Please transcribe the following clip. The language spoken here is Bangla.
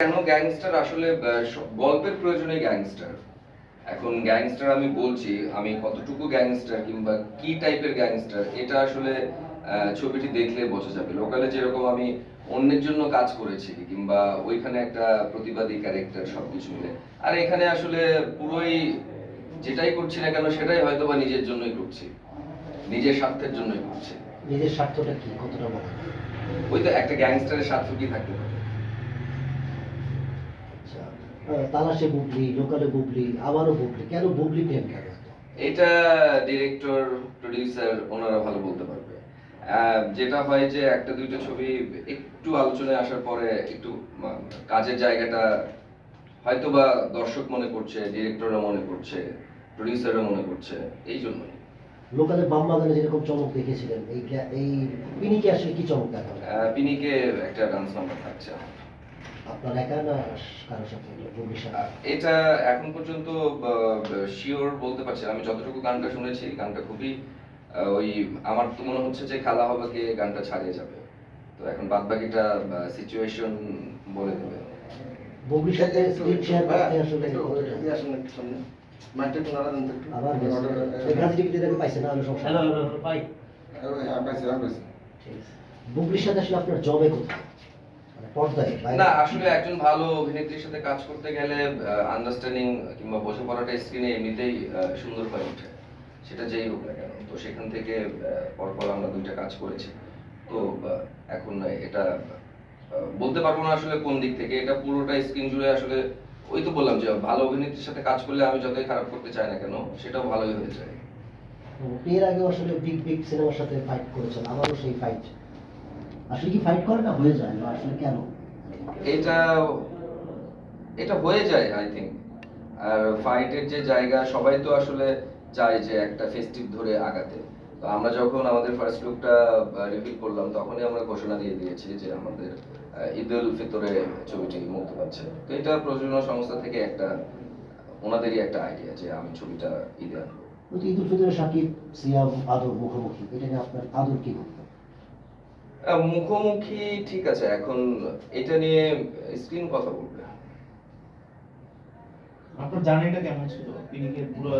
কেন গ্যাংস্টার আসলে গল্পের প্রয়োজনে গ্যাংস্টার এখন গ্যাংস্টার আমি বলছি আমি কতটুকু গ্যাংস্টার কিংবা কি টাইপের গ্যাংস্টার এটা আসলে ছবিটি দেখলে বোঝা যাবে। লোকালে যেরকম আমি অন্যের জন্য কাজ করেছি কিংবা ওইখানে একটা প্রতিবাদী ক্যারেক্টার সবকিছু মিলে। আর এখানে আসলে পুরোই যেটাই করছি না কেন সেটাই হয়তো বা নিজের জন্যই করছি। নিজের স্বার্থের জন্যই করছি। নিজের স্বার্থটা কি? কতটা বড়? ওই তো একটা গ্যাংস্টারের স্বার্থ কি থাকতে পারে? তালাশে বুবলি লোকালে বুবলি আবারও বুবলি। কেন বুবলি প্রেম কেন? এটা ডিরেক্টর প্রডিউসার ওনারা ভালো বলতে পারবে। যেটা হয় যে একটা দুইটা ছবি একটু আলোচনায় আসার পরে একটু কাজের জায়গাটা হয়তো বা দর্শক মনে করছে ডিরেক্টররা মনে করছে প্রডিউসাররা মনে করছে এই জন্যই। লোকালে বামবাগানে যেরকম চমক দেখেছিলেন এই এই পিনিকে আসলে কি চমক দেখা পিনিকে একটা ডান্স নাম্বার থাকছে আপনার একা না কারোর সাথে? বুবলির সাথে? আহ, এটা এখন পর্যন্ত শিওর বলতে পারছি আমি যতটুকু গানটা শুনেছি গানটা খুবই ওই আমার তো মনে হচ্ছে যে খেলা হবাকে গানটা ছাড়িয়ে যাবে। তো এখন বাদ বাকিটা সিচুয়েশন বলে দেবে। স্ক্রিন শেয়ার করতে আসলে আবার না সমস্যা বুবলির সাথে আসলে আপনার জবে কোথায়? মানে পর্দায় না আসলে একজন ভালো অভিনেত্রীর সাথে কাজ করতে গেলে আন্ডারস্ট্যান্ডিং কিংবা বোঝাপড়াটা স্ক্রিনে এমনিতেই সুন্দর হয়ে ওঠে। সেটা যেই হোক না কেন। তো সেখান থেকে পরপর আমরা দুইটা কাজ করেছি। তো এখন এটা বলতে পারব না আসলে কোন দিক থেকে। এটা পুরোটা স্ক্রিন জুড়ে আসলে ওই তো বললাম যে ভালো অভিনেত্রীর সাথে কাজ করলে আমি যতই খারাপ করতে চাই না কেন সেটাও ভালোই হয়ে যায়। এর আগে আসলে বিগ বিগ সিনেমার সাথে ফাইট করেছেন। আবারও সেই ফাইট আসলে কি ফাইট করে না হয়ে যায়? না আসলে কেন? এটা এটা হয়ে যায় আই থিঙ্ক আর ফাইটের যে জায়গা সবাই তো আসলে চায় যে একটা ফেস্টিভ ধরে আগাতে। তো আমরা যখন আমাদের ফার্স্ট লুকটা রিভিল করলাম তখনই আমরা ঘোষণা দিয়ে দিয়েছি যে আমাদের ঈদ উল ফিতরে ছবিটি মুক্তি পাচ্ছে। তো এটা প্রযোজনা সংস্থা থেকে একটা ওনাদেরই একটা আইডিয়া যে আমি ছবিটা ঈদে আনব। কিন্তু ঈদুল ফিতরে সাকিব সিয়াম আদর মুখোমুখি এটা নিয়ে আপনার আদর কি মুখোমুখি ঠিক আছে, এখন এটা নিয়ে স্ক্রিন কথা বলবে। আপনার জার্নিটা কেমন ছিল? পিনিকের পুরো